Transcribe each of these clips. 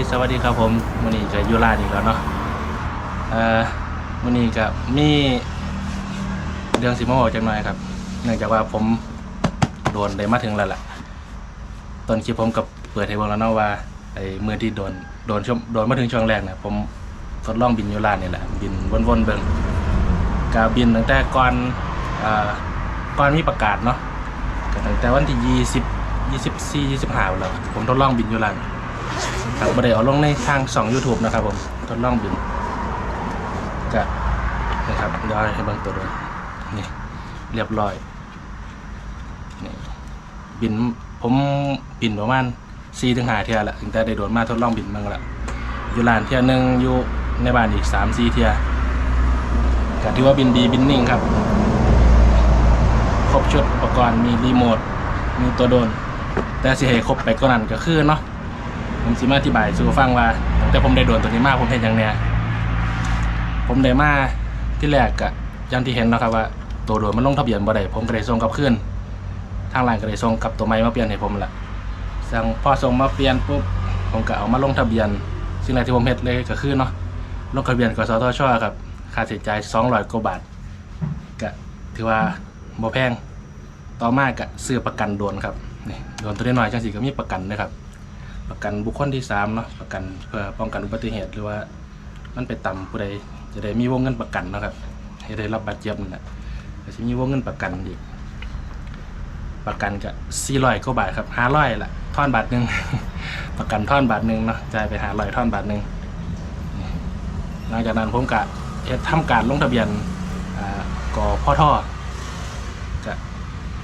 ีสวัสดีครับผมวันนี้จะอยู่ร้านอีกแล้วเนาะเอ่อวันนี้ก็มีเรื่องสิมาบอกจังหน่อยครับ เนื่องจากว่าผมโดนได้มาถึงแล้วแหละตอนคลิปผมกับเปิดให้เบิ่งแล้วเนาะว่าไอ้มือที่โดนโดนช่วงโดนมาถึงช่วงแรกเนี่ยผมทดลองบินยูรานนี่ยแหละ บินวนๆเบิ่งกาบินตั้งแต่ก่อนเอ่อก่อนมีประกาศเนาะตั้งแต่วันที่ยี่สิบยี่สิบสี่ยี่สิบห้าแล้วผมทดลองบินยูร้าน ครับบ่ได้เอาลงในทางสอง YouTube นะครับผมทดลองบินจะนะครับเดี๋ยวให้เบิ่งตัวด้วยนี่เรียบร้อยนี่บินผมบินประมาณ4ถึง5เที่ยละถึงแต่ได้โดนมาทดลองบินบ้างละอยู่ลานเที่ยหนึ่งอยู่ในบ้านอีก3 4เที่ยก็ถือว่าบินดีบินนิ่งครับ ครบชุดอุปกรณ์มีรีโมทมีตัวโดน แต่สิให้ครบไปก็นั่นก็คือเนาะ ผมสิมาอธิบายสู่ฟังว่าตั้งแต่ผมได้โดนตัวนี้มาผมเห็นอย่างเนี้ยผมได้มาที่แรกกะอย่างที่เห็นเนาะครับว่า ตัวโดนมันลงทะเบียนบ่ได้ผมก็ได้ส่งกลับคืนทางร้านก็ได้ส่งกลับตัวใหม่มาเปลี่ยนให้ผมละสั่งพอส่งมาเปลี่ยนปุ๊บผมก็เอามาลงทะเบียน สิ่งแรกที่ผมเฮ็ดเลยก็คือเนาะลงทะเบียนกสทชครับค่าใช้จ่าย200กว่าบาทก็ถือว่าบ่แพงต่อมาก็ซื้อประกันโดนครับนี่โดนตัวน้อยๆจังสิก็มีประกันนะครับ ประกันบุคคลที่สามเนาะประกันเพื่อป้องกันอุบัติเหตุหรือว่า มันไปต่ำผู้ใดจะได้มีวงเงินประกันเนาะครับให้ได้รับบาดเจ็บนั่นแหละก็จะมีวงเงินประกันอีก ประกันก็สี่ร้อยกว่าบาทครับห้าร้อยละท่อนบาทหนึ่ง ประกันท่อนบาทหนึ่งเนาะจ่ายไปหาร้อยท่อนบาทหนึ่งหลังจากนั้นผมก็เฮ็ดทำการลงทะเบียนอ่ากอพ่อท่อก็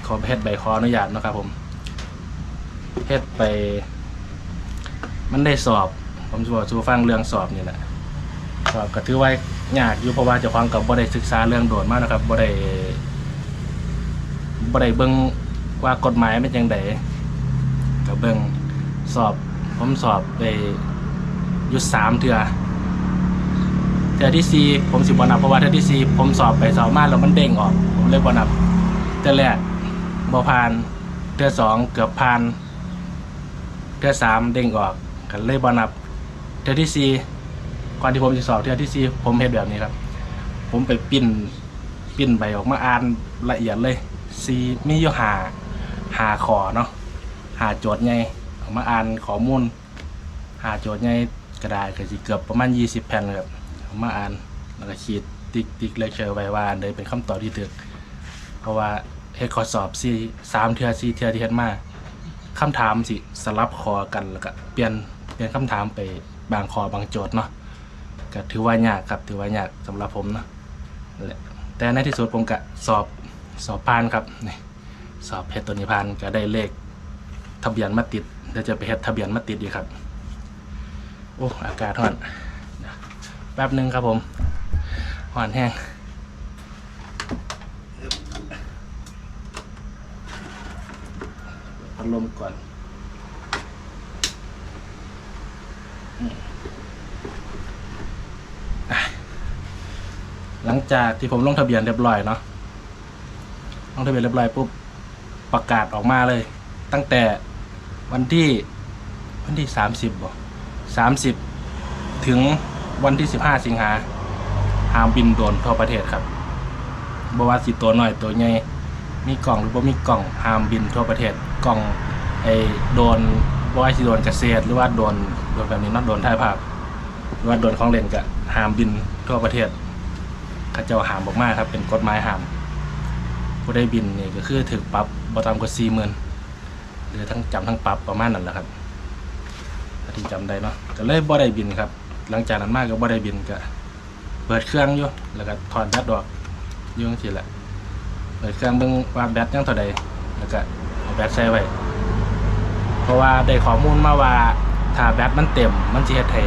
ขอเฮ็ดใบขออนุญาตเนาะครับผมเฮ็ดไป มันได้สอบ ผมจะบอกชูฟังเรื่องสอบนี่แหละสอบก็ถือว่ายากอยู่เพราะว่าเจ้าของกับบ่ได้ศึกษาเรื่องโดนมากนะครับบ่ได้บ่ได้เบิ่งว่ากฎหมายเป็นจังไดก็เบิ่งสอบ ผมสอบไปยู่สามเทื่อเทื่อที่สี่ผมสิบ่นับเพราะว่าเทื่อที่สี่ผมสอบไปสอบมาแล้วมันเด้งออก ผมเลยบนับเทื่อแรกบ่ผ่านเทื่อสองเกือบผ่านเทือสามเด้งออก กันเลยบอนับเทือที่สี่ก่อนที่ผมจะสอบเทือที่สี่ผมเห็นแบบนี้ครับ ผมไปปิ้นปิ้นใบออกมาอ่านละเอียดเลยซีมีอยู่หาหาขอเนาะหาโจทย์ไงออกมาอ่านข้อมูลหาโจทย์ไงกระดาษก็สิเกือบประมาณยี่สิบแผ่นเลยครับเอามาอ่านแล้วก็ขีดติ๊กติ๊กเลคเชอร์ไว้ว่าอันใดเป็นคำตอบที่ถูกเพราะว่าเฮ็ดข้อสอบสี่สามเทือสี่เทือที่เฮ็ดมาคำถามสิสลับคอกันแล้วก็เปลี่ยน เปลี่ยนคำถามไปบางคอบางโจทย์เนาะก็ถือว่ายากครับถือว่ายากสำหรับผมเนาะแต่ในที่สุดผมก็สอบสอบผ่านครับนี่สอบเพชรตัวนิพานก็ได้เลขทะเบียนมาติดเดี๋ยวจะไปเฮ็ดทะเบียนมาติดอีครับ โอ้อากาศร้อนแป๊บหนึ่งครับผมร้อนแห้งพัดลมก่อน งจากที่ผมลงทะเบียนเรียบร้อยเนาะลงทะเบียนเรียบร้อยปุ๊บประกาศออกมาเลย ตั้งแต่วันที่วันที่สามสิบบ่สามสิบถึงวันที่สิบห้าสิงหาห้ามบินโดนทั่วประเทศครับบว่าสิตัวหน่อยตัวใหญ่มีกล่องหรือบ่ามีกล่องห้ามบินทั่วประเทศกล่องไอ้โดนบ่ว่าสิโดนเกษตรหรือว่าโดนโดนแบบนี้นาะโดนถ่ายภาพหรือว่าโดนของเล่นก็ห้ามบินทั่วประเทศ เขาเจ้าหามบอกมากครับเป็นกฎหมายหาม ผู้ได้บินนี่ก็คือถึกปรับบ่ต่ำกว่าสี่หมื่นหรือทั้งจำทั้งปรับประมาณนั้นแหละครับถ้าที่จำได้เนาะก็เลยบ่ได้บินครับ หลังจากนั้นมากก็บ่ได้บินก็เปิดเครื่องอยู่แล้วก็ถอดแบตออกยุ่งซี่แหละเปิดเครื่องเบิ่งว่าแบตยังเท่าใดแล้วก็เอาแบตใส่ไว้เพราะว่าได้ข้อมูลมาว่าถ้าแบตมันเต็มมันสิเฮ็ดให้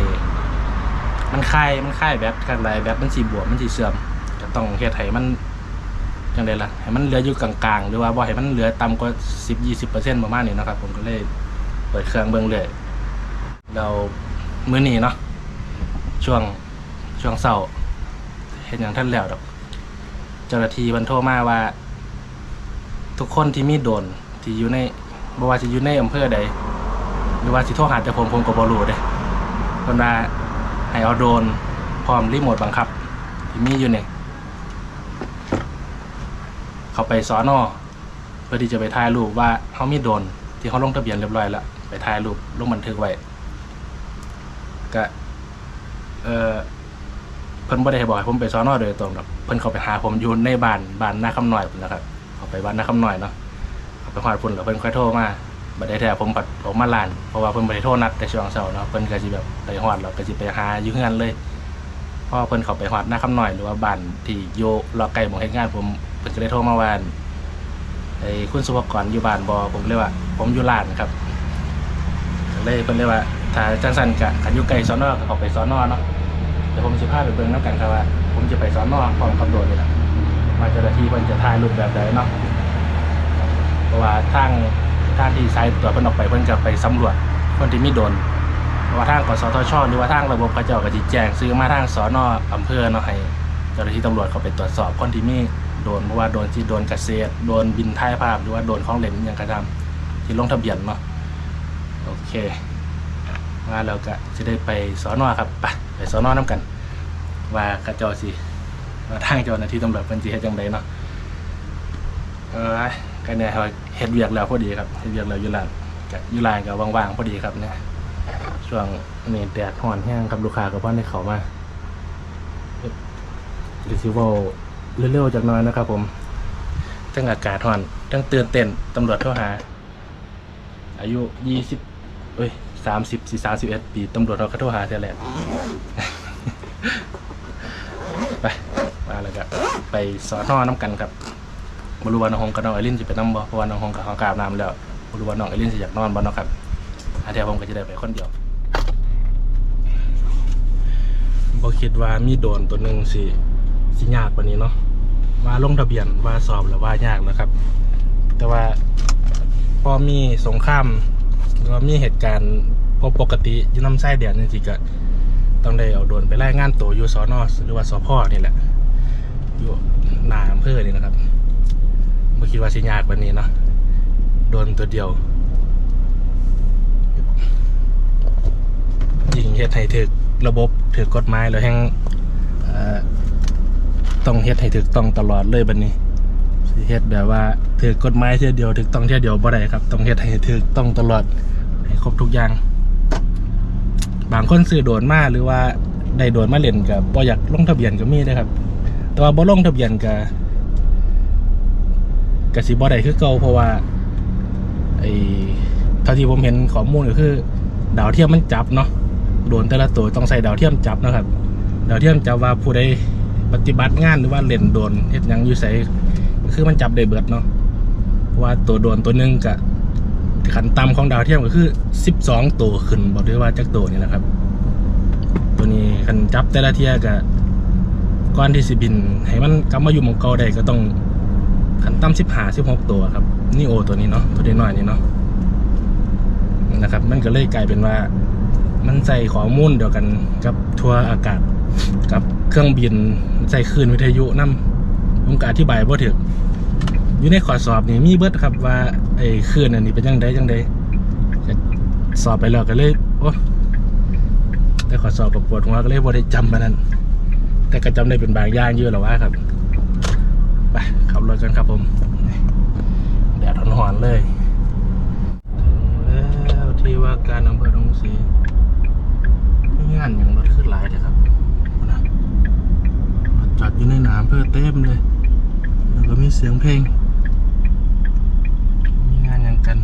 มันคายมันคายแบตข้างในแบตมันสีบวมมันสีเสื่อม ต้องเฮ็ดให้มันจังไดล่ะให้มันเหลืออยู่กลางๆ หรือว่าบ่ให้มันเหลือต่ำกว่า10-20%ปอร์เซ็นต์มาณนี้นะครับ ผมก็เลยเปิดเครื่องเบิ่งเลยเรามื้อนี้เนาะช่วงช่วงเช้าเฮ็ดหยังท่านแล้วดอก เจ้าหน้าที่มันโทรมาว่า ทุกคนที่มีโดนที่อยู่ในบ่ว่าสิอยู่ในอำเภอใดหรือว่าสิโทรหาแต่ผมผมก็บ่รู้เด้คนว่าให้เอาโดนพร้อมรีโมทบังคับ ที่มีอยู่เนี่ย เขาไปสอนอเพื่อที่จะไปถ่ายรูปว่าเขามีโดนที่เขาลงทะเบียนเรียบร้อยแล้วไปถ่ายรูปลงบันทึกไว้ก็เออเพิ่นบ่ได้บอกให้ผมไปสอนอโดยตรงหรอกเพิ่นเขาไปหาผมอยู่ในบ้านบ้านหน้าคำหน่อยพุ่นนะครับเขาไปบ้านหน้าคำหน่อยเนาะเขาไปฮอดพุ่นแล้วเพิ่นค่อยโทรมาบ่ได้แท้ผมปัดออกมาลาน เพราะว่าเพิ่นบ่ได้โทรนัดแต่ช่วงเช้าเนาะเพิ่นก็สิแบบไปฮอดแล้วก็สิไปหาอยู่เฮือนเลยพอเพิ่นเขาไปฮอดหน้าคำหน่อยหรือว่าบ้านที่อยู่รอไกลหมองเฮ็ดงานผม เพิ่นก็ได้โทรมาว่าไอ้คุณสุภกรอยู่บ้านบ่ผมเลยว่า ผมอยู่ร้านครับก็เลยเพิ่นเลยว่าถ้าจังซั่นก็คันอยู่ไกลสอนอก็เขาไปสอนอเนาะเดี๋ยวผมสิพาไปเบิ่งนํกันครับว่า ผมจะไปสอนอพร้อมกับโดดนี่แหละว่าเจ้าหน้าที่เพิ่นจะถ่ายรูปแบบใดเนาะเพราะว่าทางทางที่สายตรวจเพิ่นออกไปเพิ่นจะไปสำรวจคนที่มีโดนเพราะว่าทางกสทชหรือว่าทางระบบเขาเจ้าก็สิแจงซื้อมาทางสอนออำเภอเนาะให้เจ้าหน้าที่ตำรวจเขาไปตรวจสอบคนที่มี โดนเพราะว่าโดนที่โดนเกษตรโดนบินถ่ายภาพหรือว่าโดนของเล่นอย่างกระทำที่ลงทะเบียนเนาะโอเคมาเราก็จะได้ไปสอนอครับไปไปสอนอน้กัน ว่าเขาเจ้าสิว่าทางเจ้าหน้าที่ตำรวจเป็นสิเฮ็ดจังไดเนาะเออก็เนี่ยเขาเฮ็ดเวียกแล้วพอดีครับเฮ็ดเวียกแล้วยู่ร้านก็อยู่ร้านก็ว่างๆพอดีครับเนี่ยช่วงนี้แดดห่อนแห้งครับลูกค้าก็พ่อในเขามาดิซิเวล เร็วๆจากหน้อยนะครับผมทั้งอากาศห่อนทั้งเตือนเต้นตำรวจเข้าหา อายุยี่สิบเอ้ยสามสิบสี่สามสิบเอ็ดปีตำรวจเราก็โทรหาเท่าแหละ ไป มาแล้วก็ไปสอนอน้ำกันครับบรู้ว่าน้องฮงกับน้องไอรินจะไปน้ำบ่เพราะว่าน้องฮงกับเขากราบน้ำแล้วบรู้ว่าน้องไอรินจะอยากนอนบ่เนาะครับอาเดียวผมก็จะได้ไปคนเดียวบ่คิดว่ามีโดรนตัวหนึ่งสิ สิยากกว่านี้เนาะว่าลงทะเบียนว่าสอบแล้วว่ายากแล้วครับ แต่ว่าพอมีสงครามหรือว่ามีเหตุการณ์พอปกติอยุ่น้ำไส้เดียนจริงๆก็ต้องได้เอาโดนไปไล่งานตัวอยู่สอนอหรือว่าสพนี่แหละอยู่นาอำเภอนี่นะครับบ่คิดว่าสิยากกว่านี้เนาะโดนตัวเดียวยิงเฮ็ดให้ถึกระบบถึกกฎหมายแล้วแห่งอ่อ ต้องเฮ็ดให้ถึกต้องตลอดเลยบัดนี้สิเฮ็ดแบบว่าถึกกฎหมายเทียเดียวถึกต้องเทียเดียวบ่ได้ครับ ต้องเฮ็ดให้ถึกต้องตลอดให้ครบทุกอย่าง บางคนซื้อโดนมาหรือว่าได้โดนมาเล่นก็บ่อยากลงทะเบียนก็มีนะครับ แต่ว่าบ่ลงทะเบียนก็ก็สิบ่ได้คือเก่าเพราะว่าไอ้เท่าที่ผมเห็นข้อมูลก็คือดาวเทียมมันจับเนาะโดนแต่ละตัวต้องใส่ดาวเทียมจับนะครับ ดาวเทียมจับว่าผู้ใด ปฏิบัติงานหรือว่าเล่นโดนเฮ็ดยังอยู่ใส่คือมันจับได้เบิดเนาะเพราะว่าตัวโดนตัวหนึงกับขันต่ำของดาวเทียมก็คือ 12 ตัวขึ้นบอกได้ว่าจักตัวนี่แหละครับ ตัวนี้ขันจับแต่ละเทียกับก้อนที่สิบิน ให้มันกลับมาอยู่มองเกาได้ก็ต้องขันต่ำ15 16ตัวครับ นี่โอตัวนี้เนาะตัวน้อยนี่เนาะนะครับ มันก็เลยกลายเป็นว่า มันใส่ข้อมูลเดียวกันกับทัวอากาศกับ เครื่องบินใส่คลื่นวิทยุนํผมก็อธิบายบ่ถึกอยู่ในข้อสอบนี่มีเบิดครับว่าไอ้คลื่นอันนี้เป็นจังไดจังไดก็สอบไปแล้วก็เลยโอ้แต่ข้อสอบก็ปวดหัวก็เลยบ่ได้จำมานั้น แต่ก็จำได้เป็นบางอย่างอยู่แล้วว่าครับไปขับรถกันครับผมแดดร้อนๆเลยแล้วที่ว่าการอำเภอหนองสีงานอย่างรถขึ้นหลายเลยครับ จัดอยู่ในหนามเพื่อเต็มเลย แล้วก็มีเสียงเพลง มีงานอย่างกัน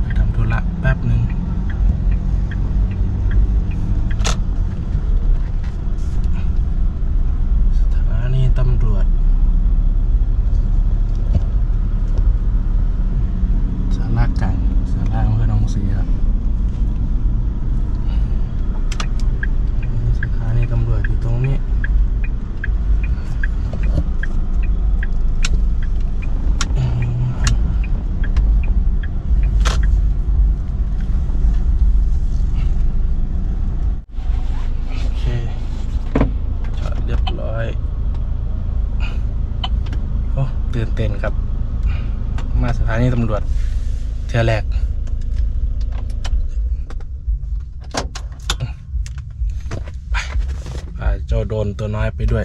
ไปทำธุระแป๊บหนึ่ง สถานีตำรวจสารากลางสาราอำเภอหนองสีครับ นีตำรวจเทือแรกไปพาเจ้าโดนตัวน้อยไปด้วย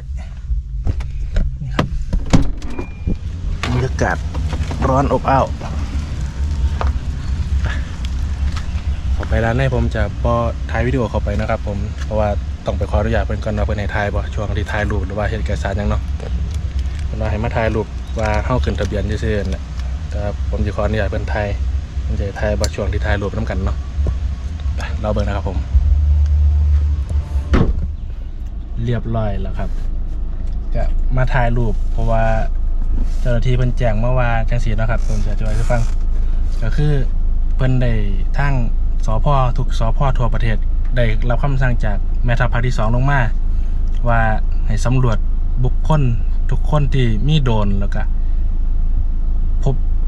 นี่ครับบรรยากาศร้อนอบอ้าวไปขอไปร้านให้ผมจะปอถ่ายวิดีโอเข้าไปนะครับ ผมเพราะว่าต้องไปขออนุญาตเพิ่อนก่อนว่าเพิ่นให้ถ่ายบ่ช่วงที่ถ่ายรูปหรือว่าเฮ็ดเอกสารหยังเนาะเพิ่นว่าให้มาถ่ายรูปว่าเฮาขึ้นทะเบียนซื่อๆนั่นแหละ ครับผมสิขออนุญาตเพิ่นถ่ายเพิ่นจะให้ถ่ายบ่ช่วงที่ถ่ายรูปนํกันเนาะไปเราเบิ่งนะครับผม เรียบร้อยแล้วครับก็มาถ่ายรูปเพราะว่าเจ้าหน้าที่เพิ่นแจ้งเมาว่าจังซี่เนาะครับผมจะอธิบายให้ฟัง ก็คือเพิ่นได้ทางสพทุกสพทั่วประเทศได้รับคำสั่งจากแม่ทัพภาคที่สองลงมา ว่าให้สำรวจบุคคลทุกคนที่มีโดนแล้วก็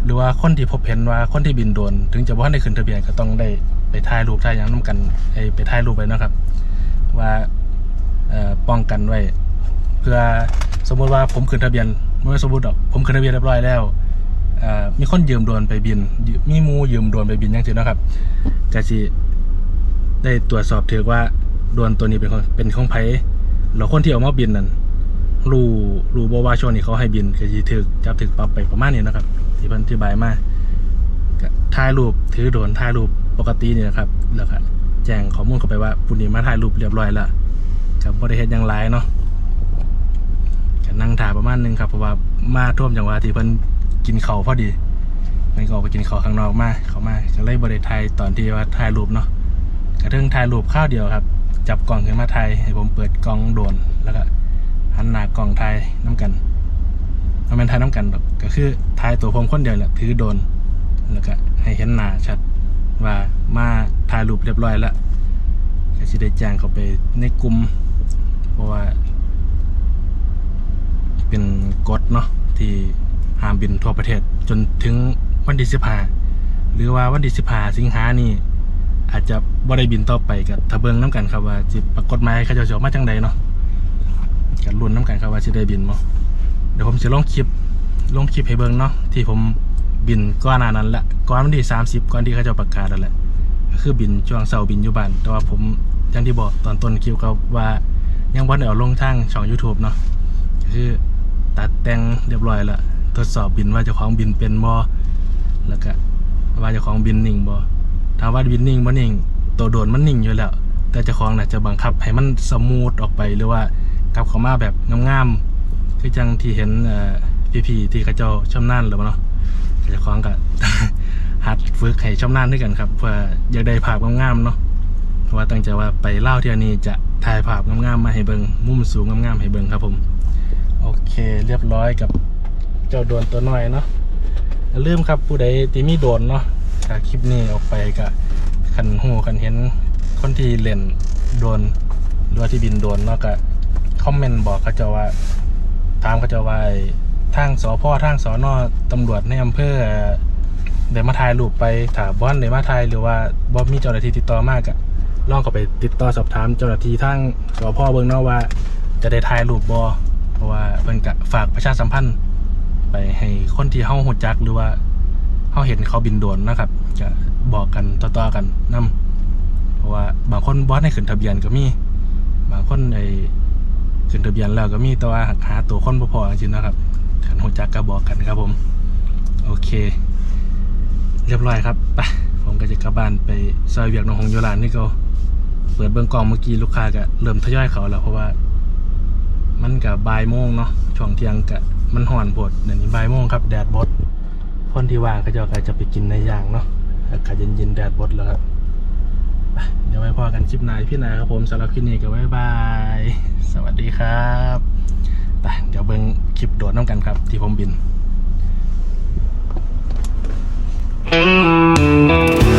หรือว่าคนที่พบเห็นว่าคนที่บินโดน ถึงจะว่าได้ขึ้นทะเบียนก็ต้องได้ไปถ่ายรูปถ่ายอย่างน้ากันไอ้ไปถ่ายรูปไว้เนะครับ ว่าป้องกันไว้ เพื่อสมมุติว่าผมขึ้นทะเบียนไม่ว่สมมติหรอกผมขึ้นทะเบียนเรียบร้อยแล้วมีคนยืมโดรนไปบิน มีมูยืมโดรนไปบินอย่างเช่นนะครับก็สิได้ตรวจสอบถือว่าโดรนตัวนี้เป็นเป็นของไผแล้วคนที่เอามาบินนั่น รูรูบ่ว่าช่วงนี้เขาให้บินก็สิถึกจับถึกปรับไปประมาณนี้นะครับ ที่พิ่นธิบายมาถ่ายรูปถือโดรนถ่ายรูปปกตินี่นะครับ แล้วก็แจ้งข้อมูลเข้าไปว่าผู้นี้มาถ่ายรูปเรียบร้อยแล้วก็บ่ได้เฮ็ดยังหลายเนาะก็นั่งถ่ายประมาณนึงครับเพราะว่ามาท่วมจังหวะที่เพิ่นกินเขาพอดีเพิ่นก็ออกไปกินเขาข้างนอกมาเขามาก็เลยบ่ได้ถ่ายตอนที่ว่าถ่ายรูปเนาะก็เทิงถ่ายรูปข้าวเดียวครับ จับกล่องขึ้นมาไทยให้ผมเปิดกล่องโดนแล้วก็ หันหน้ากล่องไทยน้ำกันมันเป็นไทยน้ำกันดอกก็คือไทยตัวผมคนเดียวแหละถือโดน แล้วก็ให้เห็นหน้าชัดว่ามาถ่ายรูปเรียบร้อยแล้วก็สิได้แจ้งเขาไปในกลุ่มเพราะว่า เป็นกฎเนาะที่ห้ามบินทั่วประเทศจนถึงวันที่สิบห้าหรือว่าวันที่สิบห้าสิงหานี่อาจจะบ่ได้บินต่อไปกับทะเบิงน้ำกันครับว่าสิปรากฏหมายเขาจะจะออกมาจังใดเนาะ กันลุ้นน้ำกันครับว่าสิได้บินบ่เดี๋ยวผมจะลงคลิปลงคลิปให้เบิ่งเนาะที่ผมบินก่อนน้านั้นละก่อนวันที่30ก่อนที่เขาจะประกาศนั่นแหละก็คือบินช่วงเสาร์บินยู่บ้านแต่ว่าผมอย่างที่บอกตอนต้นคลิปครับว่ายังบ่ได้เอาลงทางช่อง YouTube เนาะคือตัดแต่งเรียบร้อยล้วทดสอบบินว่าเจ้าของบินเป็นบ่แล้วก็ว่าเจ้าของบินนิ่งบ่ถาว่าวินนิ่งบ่นิ่งตัวโดนมันนิ่งอยู่แล้ว แต่เจ้าของน่ะจะบังคับให้มันสมูทออกไปหรือว่า กลับเข้ามาแบบงามๆคือจังที่เห็นเอ่อพี่ๆที่เขาเจ้าชำนาญหรือเปล่าเนาะเจ้าของก็หัดฝึกให้ชำนาญด้วยกันครับเพื่ออยากได้ภาพงามๆเนาะเพราะว่าตั้งใจว่าไปเล่าเที่ยวนี้จะถ่ายภาพงามๆมาให้เบิงมุมสูงงามๆให้เบิงครับผม โอเคเรียบร้อยกับเจ้าโดนตัวน้อยเนาะอย่าลืมครับผู้ใดที่มีโดนเนาะถ้าคลิปนี้ออกไปก็คันหูคันเห็นคนที่เล่นโดนหรือว่าที่บินโดนเนาะก็ คอมเมนต์บอกเขาเจะว่า ถามเขาเจะว่าไอ้ทางสพทางสอนอตำรวจในอำเภอเดี๋ยวมาถ่ายรูปไปถามบอนเดี๋ยวมาถ่ายหรือว่าบ่มีเจ้าหน้าที่ติดต่อมากอะลองเข้าไปติดต่อสอบถามเจ้าหน้าที่ทางสพเบิ่งเนาะว่า จะได้ถ่ายรูปบ่เพราะว่าเพิ่นก็ฝากประชาสัมพันธ์ ไปให้คนที่เฮาฮู้จักหรือว่าเขาเห็นเขาบินโดรนนะครับ จะบอกกันต่อๆกันนํเพราะว่าบางคนบอสให้ขึ้นทะเบียนก็มี บางคนไอ ขึ้นทะเบียนแล้วก็มีแต่ว่าหาหาตัวคนบ่พอจริงนะครับขันหัวจักก็บอกกันครับผม โอเค เรียบร้อยครับไปผมก็จะกลับบ้านไปซอยเวียกหนองหงโยรานนี่ก็เปิดเบื้องกลองเมื่อกี้ลูกค้าก็เริ่มทยอยเขาแล้วเพราะว่า มันกับบ่ายโมงเนาะช่วงเที่ยงกะมันห่อนโพดเดี๋ยวนี้บ่ายโมงครับแดดบดคนที่ว่างก็จะก็จะไปกินในย่างเนาะอากาศเย็นๆแดดบดแล้วครับ เดี๋ยวไว้พอกันคลิปหนายพี่นายครับผมสำหรับคลิปนี้ก็บ๊ายบาย สวัสดีครับไปเดี๋ยวเบิ้งคลิปโดดน้ำกันครับ ที่ผมบิน